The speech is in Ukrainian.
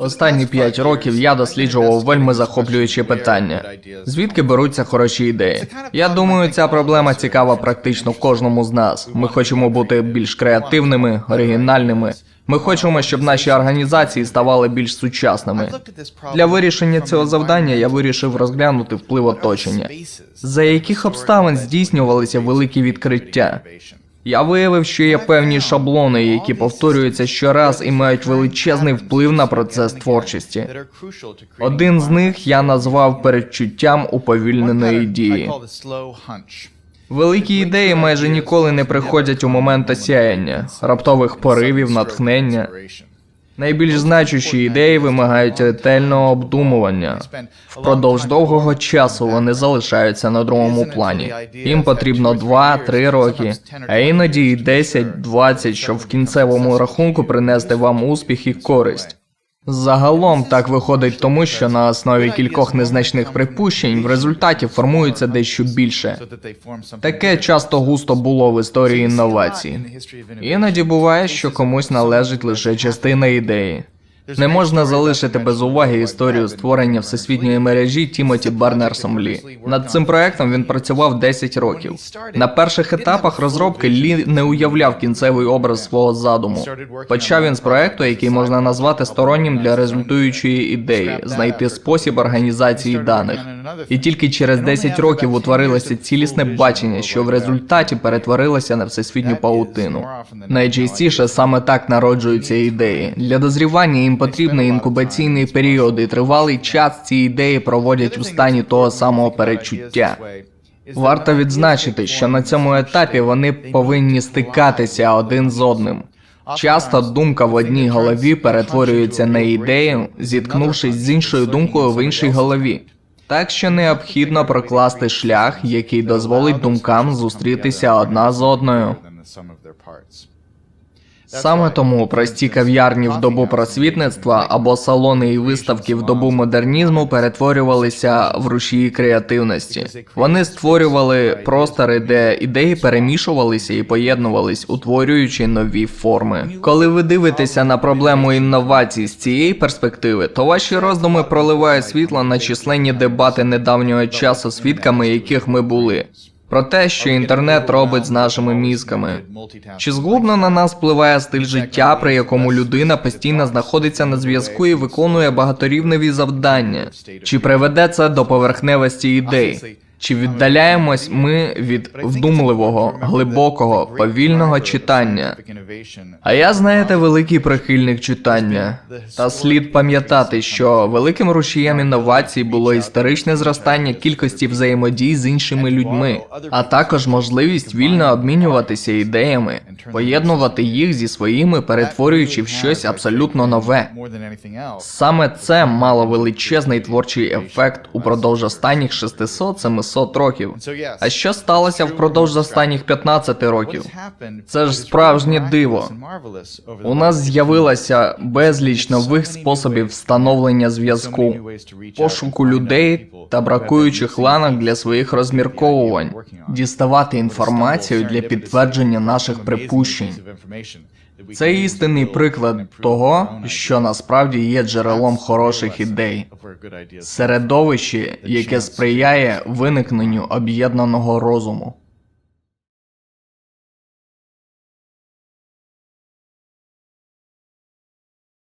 Останні п'ять років я досліджував вельми захоплюючі питання. Звідки беруться хороші ідеї? Я думаю, ця проблема цікава практично кожному з нас. Ми хочемо бути більш креативними, оригінальними. Ми хочемо, щоб наші організації ставали більш сучасними. Для вирішення цього завдання я вирішив розглянути вплив оточення. За яких обставин здійснювалися великі відкриття? Я виявив, що є певні шаблони, які повторюються щораз і мають величезний вплив на процес творчості. Один з них я назвав передчуттям уповільненої дії. Великі ідеї майже ніколи не приходять у момент осяяння, раптових поривів, натхнення. Найбільш значущі ідеї вимагають ретельного обдумування. Впродовж довгого часу вони залишаються на другому плані. Їм потрібно 2-3 роки, а іноді й 10-20, щоб в кінцевому рахунку принести вам успіх і користь. Загалом так виходить тому, що на основі кількох незначних припущень в результаті формується дещо більше. Таке часто густо було в історії інновацій. Іноді буває, що комусь належить лише частина ідеї. Не можна залишити без уваги історію створення всесвітньої мережі Тімоті Барнерсом Лі. Над цим проектом він працював 10 років. На перших етапах розробки Лі не уявляв кінцевий образ свого задуму. Почав він з проекту, який можна назвати стороннім для результуючої ідеї знайти спосіб організації даних. І тільки через 10 років утворилося цілісне бачення, що в результаті перетворилося на всесвітню паутину. Найчастіше саме так народжуються ідеї. Для дозрівання їм потрібний інкубаційний період, і тривалий час ці ідеї проводять у стані того самого перечуття. Варто відзначити, що на цьому етапі вони повинні стикатися один з одним. Часто думка в одній голові перетворюється на ідею, зіткнувшись з іншою думкою в іншій голові. Так що необхідно прокласти шлях, який дозволить думкам зустрітися одна з одною. Саме тому прості кав'ярні в добу просвітництва або салони і виставки в добу модернізму перетворювалися в рушії креативності. Вони створювали простори, де ідеї перемішувалися і поєднувались, утворюючи нові форми. Коли ви дивитеся на проблему інновацій з цієї перспективи, то ваші роздуми проливають світло на численні дебати недавнього часу, свідками яких ми були. Про те, що інтернет робить з нашими мізками. Чи згубно на нас впливає стиль життя, при якому людина постійно знаходиться на зв'язку і виконує багаторівневі завдання? Чи приведе це до поверхневості ідей? Чи віддаляємось ми від вдумливого, глибокого, повільного читання? А я, знаєте, великий прихильник читання. Та слід пам'ятати, що великим рушієм інновацій було історичне зростання кількості взаємодій з іншими людьми, а також можливість вільно обмінюватися ідеями, поєднувати їх зі своїми, перетворюючи в щось абсолютно нове. Саме це мало величезний творчий ефект упродовж останніх 600-700 років. А що сталося впродовж останніх 15 років? Це ж справжнє диво. У нас з'явилося безліч нових способів встановлення зв'язку, пошуку людей та бракуючих ланок для своїх розмірковувань, діставати інформацію для підтвердження наших припущень. Це істинний приклад того, що насправді є джерелом хороших ідей, середовище, яке сприяє виникненню об'єднаного розуму.